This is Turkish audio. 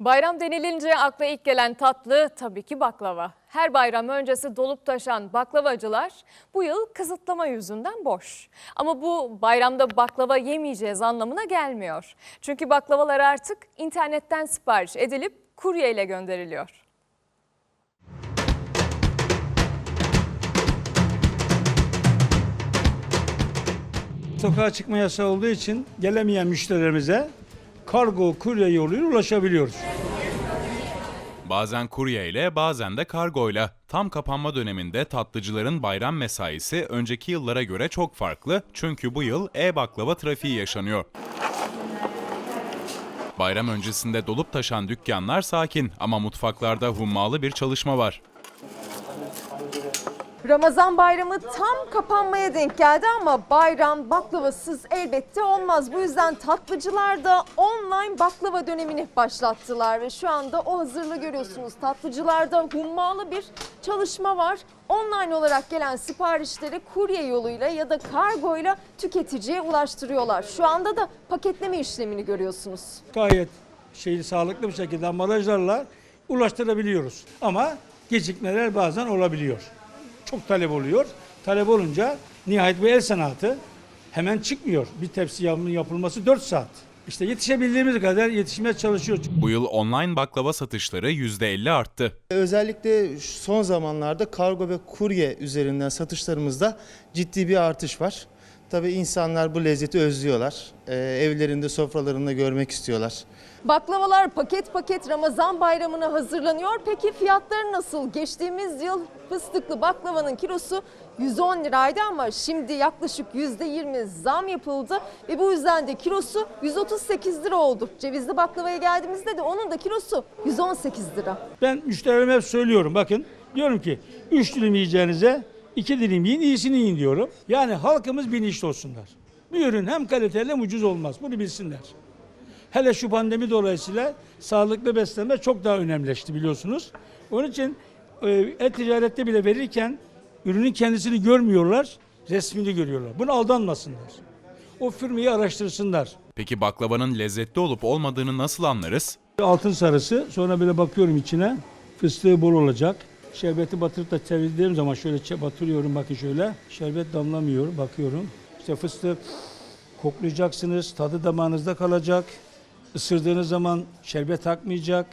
Bayram denilince akla ilk gelen tatlı tabii ki baklava. Her bayram öncesi dolup taşan baklavacılar bu yıl kısıtlama yüzünden boş. Ama bu bayramda baklava yemeyeceğiz anlamına gelmiyor. Çünkü baklavalar artık internetten sipariş edilip kuryeyle gönderiliyor. Sokağa çıkma yasağı olduğu için gelemeyen müşterilerimize kargo, kurye yoluyla ulaşabiliyoruz. Bazen kurye ile bazen de kargoyla. Tam kapanma döneminde tatlıcıların bayram mesaisi önceki yıllara göre çok farklı çünkü bu yıl e-baklava trafiği yaşanıyor. Bayram öncesinde dolup taşan dükkanlar sakin ama mutfaklarda hummalı bir çalışma var. Ramazan bayramı tam kapanmaya denk geldi ama bayram baklavasız elbette olmaz. Bu yüzden tatlıcılar da online baklava dönemini başlattılar ve şu anda o hazırlığı görüyorsunuz. Tatlıcılarda hummalı bir çalışma var. Online olarak gelen siparişleri kurye yoluyla ya da kargoyla tüketiciye ulaştırıyorlar. Şu anda da paketleme işlemini görüyorsunuz. Gayet şeyi sağlıklı bir şekilde ambalajlarla ulaştırabiliyoruz. Ama gecikmeler bazen olabiliyor. Çok talep oluyor. Talep olunca nihayet bu el sanatı hemen çıkmıyor. Bir tepsi yapılması 4 saat. İşte yetişebildiğimiz kadar yetişmeye çalışıyoruz. Bu yıl online baklava satışları %50 arttı. Özellikle son zamanlarda kargo ve kurye üzerinden satışlarımızda ciddi bir artış var. Tabii insanlar bu lezzeti özlüyorlar. Ee, evlerinde, sofralarında görmek istiyorlar. Baklavalar paket paket Ramazan bayramına hazırlanıyor. Peki fiyatları nasıl? Geçtiğimiz yıl fıstıklı baklavanın kilosu 110 liraydı ama şimdi yaklaşık %20 zam yapıldı ve bu yüzden de kilosu 138 lira oldu. Cevizli baklavaya geldiğimizde de onun da kilosu 118 lira. Ben müşterilerime hep söylüyorum bakın diyorum ki 3 dilim yiyeceğinize 2 dilim yiyin iyisini yiyin diyorum. Yani halkımız bilinçli olsunlar. Bir ürün hem kaliteli hem ucuz olmaz bunu bilsinler. Hele şu pandemi dolayısıyla sağlıklı beslenme çok daha önemlileşti biliyorsunuz. Onun için e-ticarette bile verirken ürünün kendisini görmüyorlar, resmini görüyorlar. Buna aldanmasınlar. O firmayı araştırsınlar. Peki baklavanın lezzetli olup olmadığını nasıl anlarız? Altın sarısı sonra böyle bakıyorum içine fıstığı bol olacak. Şerbeti batırıp da temizlediğim zaman şöyle batırıyorum bakın şöyle. Şerbet damlamıyor bakıyorum. İşte fıstığı koklayacaksınız tadı damağınızda kalacak. Isırdığınız zaman şerbet akmayacak.